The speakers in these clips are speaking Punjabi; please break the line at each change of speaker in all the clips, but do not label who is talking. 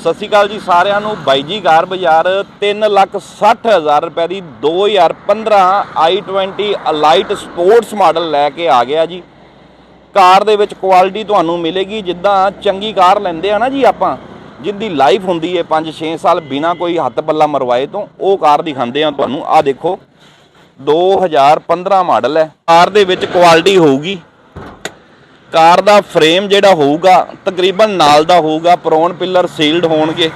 ਸਤਿ ਸ਼੍ਰੀ ਅਕਾਲ ਜੀ ਸਾਰਿਆਂ ਨੂੰ। ਬਾਈ ਜੀ, ਕਾਰ ਬਾਜ਼ਾਰ 360000 ਰੁਪਏ ਦੀ 2015 i20 ਅਲਾਈਟ ਸਪੋਰਟਸ ਮਾਡਲ ਲੈ ਕੇ ਆ ਗਿਆ ਜੀ। ਕਾਰ ਦੇ ਵਿੱਚ ਕੁਆਲਿਟੀ ਤੁਹਾਨੂੰ ਮਿਲੇਗੀ, ਜਿੱਦਾਂ ਚੰਗੀ ਕਾਰ ਲੈਂਦੇ ਆ ਨਾ ਜੀ ਆਪਾਂ, ਜਿੰਦੀ ਲਾਈਫ ਹੁੰਦੀ ਹੈ 5-6 ਸਾਲ ਬਿਨਾ ਕੋਈ ਹੱਥ ਪੱਲਾ ਮਰਵਾਏ ਤੋਂ, ਉਹ ਕਾਰ ਦਿਖਾਉਂਦੇ ਆ ਤੁਹਾਨੂੰ। ਆ ਦੇਖੋ 2015 ਮਾਡਲ ਹੈ। ਕਾਰ ਦੇ ਵਿੱਚ ਕੁਆਲਿਟੀ ਹੋਊਗੀ। ਕਾਰ ਦਾ ਫਰੇਮ ਜਿਹੜਾ ਹੋਊਗਾ, ਤਕਰੀਬਨ ਨਾਲ ਦਾ ਹੋਊਗਾ, ਪ੍ਰੋਨ ਪਿੱਲਰ ਸੀਲਡ ਹੋਣਗੇ।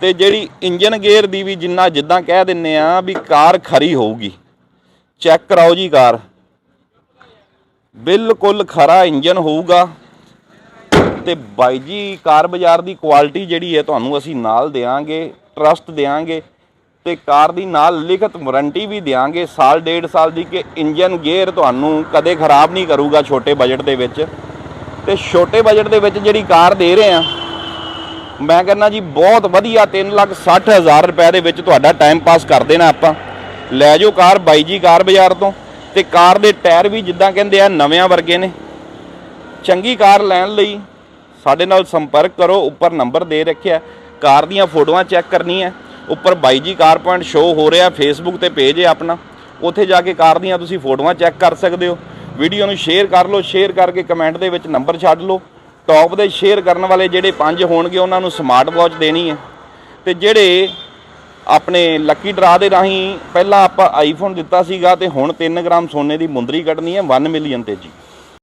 ਤੇ ਜਿਹੜੀ ਇੰਜਨ ਗੇਅਰ ਦੀ ਵੀ ਜਿੰਨਾ ਜਿੱਦਾਂ ਕਹਿ ਦਿੰਨੇ ਆ ਵੀ ਕਾਰ ਖਰੀ ਹੋਊਗੀ। ਚੈੱਕ ਕਰਾਓ ਜੀ ਕਾਰ। ਬਿਲਕੁਲ ਖਰਾ ਇੰਜਨ ਹੋਊਗਾ। ਤੇ ਬਾਈ ਜੀ, ਕਾਰ ਬਾਜ਼ਾਰ ਦੀ ਕੁਆਲਿਟੀ ਜਿਹੜੀ ਹੈ ਤੁਹਾਨੂੰ ਅਸੀਂ ਨਾਲ ਦੇਾਂਗੇ ਟਰਸਟ ਦੇਾਂਗੇ ਤੇ ਕਾਰ ਦੀ ਨਾਲ ਲਿਖਤ ਵਾਰੰਟੀ ਵੀ ਦਿਆਂਗੇ ਸਾਲ, ਡੇਢ ਸਾਲ ਦੀ ਕਿ ਇੰਜਨ ਗੇਅਰ ਤੁਹਾਨੂੰ ਕਦੇ ਖਰਾਬ ਨਹੀਂ ਕਰੂਗਾ ਛੋਟੇ ਬਜਟ ਦੇ ਵਿੱਚ। ਤੇ ਛੋਟੇ ਬਜਟ ਦੇ ਵਿੱਚ ਜਿਹੜੀ ਕਾਰ ਦੇ ਰਹੇ ਆ, ਮੈਂ ਕਹਿੰਦਾ ਜੀ ਬਹੁਤ ਵਧੀਆ 360000 ਰੁਪਏ ਦੇ ਵਿੱਚ ਤੁਹਾਡਾ ਟਾਈਮ ਪਾਸ ਕਰ ਦੇਣਾ ਆਪਾਂ। ਲੈ ਜਾਓ ਕਾਰ ਬਾਈ ਜੀ ਕਾਰ ਬਾਜ਼ਾਰ ਤੋਂ ਤੇ ਕਾਰ ਦੇ ਟਾਇਰ ਵੀ ਜਿੱਦਾਂ ਕਹਿੰਦੇ ਆ ਨਵਿਆਂ ਵਰਗੇ ਨੇ। ਚੰਗੀ ਕਾਰ ਲੈਣ ਲਈ ਸਾਡੇ ਨਾਲ ਸੰਪਰਕ ਕਰੋ, ਉੱਪਰ ਨੰਬਰ ਦੇ ਰੱਖਿਆ। ਕਾਰ ਦੀਆਂ ਫੋਟੋਆਂ ਚੈੱਕ ਕਰਨੀਆਂ। ਉੱਪਰ ਬਾਈ ਜੀ ਕਾਰ ਪੁਆਇੰਟ ਸ਼ੋ ਹੋ ਰਿਹਾ ਫੇਸਬੁੱਕ ਤੇ ਪੇਜ ਹੈ ਆਪਣਾ। ਉੱਥੇ ਜਾ ਕੇ ਕਾਰ ਦੀਆਂ ਤੁਸੀਂ ਫੋਟੋਆਂ ਚੈੱਕ ਕਰ ਸਕਦੇ ਹੋ। ਵੀਡੀਓ ਨੂੰ ਸ਼ੇਅਰ ਕਰ ਲਓ ਸ਼ੇਅਰ ਕਰਕੇ ਕਮੈਂਟ ਦੇ ਵਿੱਚ ਨੰਬਰ ਛੱਡ ਲਓ। ਟੌਪ ਦੇ ਸ਼ੇਅਰ ਕਰਨ ਵਾਲੇ ਜਿਹੜੇ ਪੰਜ ਹੋਣਗੇ, ਉਹਨਾਂ ਨੂੰ ਸਮਾਰਟ ਵਾਚ ਦੇਣੀ ਹੈ। ਤੇ ਜਿਹੜੇ ਆਪਣੇ ਲੱਕੀ ਡਰਾ ਦੇ ਰਾਹੀਂ ਪਹਿਲਾਂ ਆਪਾਂ ਆਈਫੋਨ ਦਿੱਤਾ ਸੀਗਾ, ਤੇ ਹੁਣ 3 ਗ੍ਰਾਮ ਸੋਨੇ ਦੀ ਮੁੰਦਰੀ ਕੱਢਣੀ ਹੈ 1 ਮਿਲੀਅਨ ਤੇ ਜੀ।